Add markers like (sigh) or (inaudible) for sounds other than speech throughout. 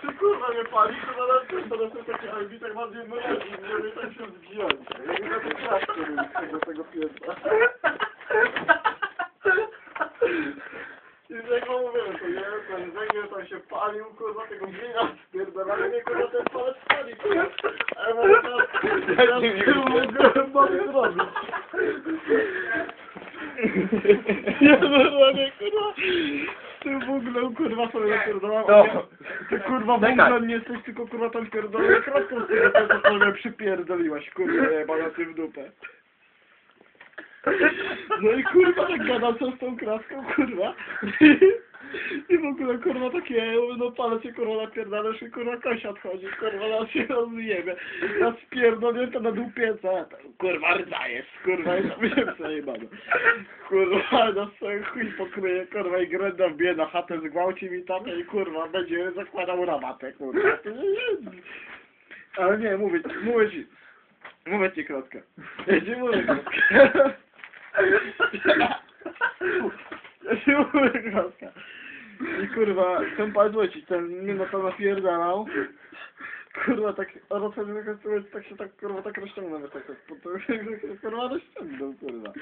Ty kurwa mnie pali, to na to to jest taki alibi, tak bardziej mrozi, nie wiem tak się wziąć. Ja nie tej klatce z tego, tego piętra. I jak wam mówiłem, to nie, ten węgiel tam się palił, kurwa, tego wina spierdalali, mnie kurwa ten palec pali, kurwa. A ja mówię, teraz, teraz nie tyłu wiem. mogę zrobić. Ja normalnie, kurwa, ty buglem, kurwa, sobie napierdolałem. No. Ty kurwa buglem nie jesteś, tylko kurwa tam pierdolę kratką z tego, co sobie przypierdoliłaś, kurwa, jebana ty w dupę. No i kurwa tak gadam co z tą kratką, kurwa. I w ogóle kurwa takie, no palec się kurwa napierdalasz i kurwa kosia odchodzi, kurwa nas się rozjebie. Nas pierdolnięte na dół pieca, kurwa rdzajesz, kurwa i tam się przejebano. Kurwa nas sobie chuj pokryje, kurwa i gręda wbije na chatę, zgwałci mi tatę i kurwa będzie zakładał rabatę, kurwa. Ale nie, mówię ci, mówię ci, mówię ci krótko. Ja ci mówię krótko. Ja ci mówię. I kurwa, ten pan złocić, ten mnie na to napierdalał. Kurwa, tak, pewno tak, tak się tak, kurwa, tak rozciągnął, tak, tak, to, kurwa, rozciągnął, kurwa.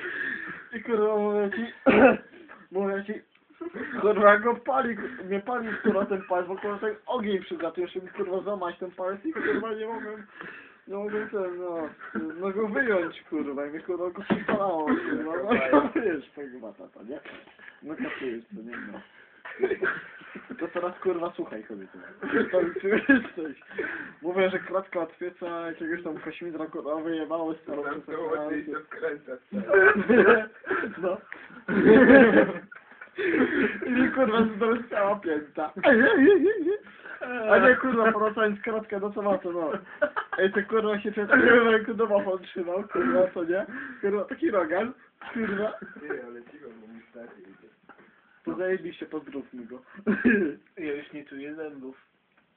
I kurwa, mówię ci, (coughs) mówię ci, kurwa, go pali, mnie pali, kurwa, ten palec, bo kurwa, ten ogień przygatł, jeszcze mi, kurwa, zamać ten palec i kurwa, nie mogłem, nie mogłem ten, no, no go wyjąć, kurwa, i mnie, kurwa, go przypalało, kurwa, no, (laughs) wiesz, tak chyba, tata, nie? No, kapujesz, to nie, no. To teraz kurwa słuchaj kobiety. To ty jesteś. Mówię, że kratka od pieca jakiegoś tam kośmidra kurwa wyjebały starą Tam pieca, to łatwiej się wkręcać. No. I kurwa zdręczała pięta. A nie kurwa, poracając kratkę, no co ma to no. Ej, to kurwa się przez w ręku domofon trzymał, kurwa, co nie? Kurwa, taki rogan, kurwa. Ty, ale cicho, bo mi stary idzie. To zajebiście, pozdrówmy go. (laughs) Ja już nie czuję zębów.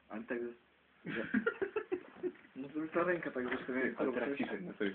Ale tak jest. (laughs) No to mi ta ręka tak zresztą, A teraz ciszej na sobie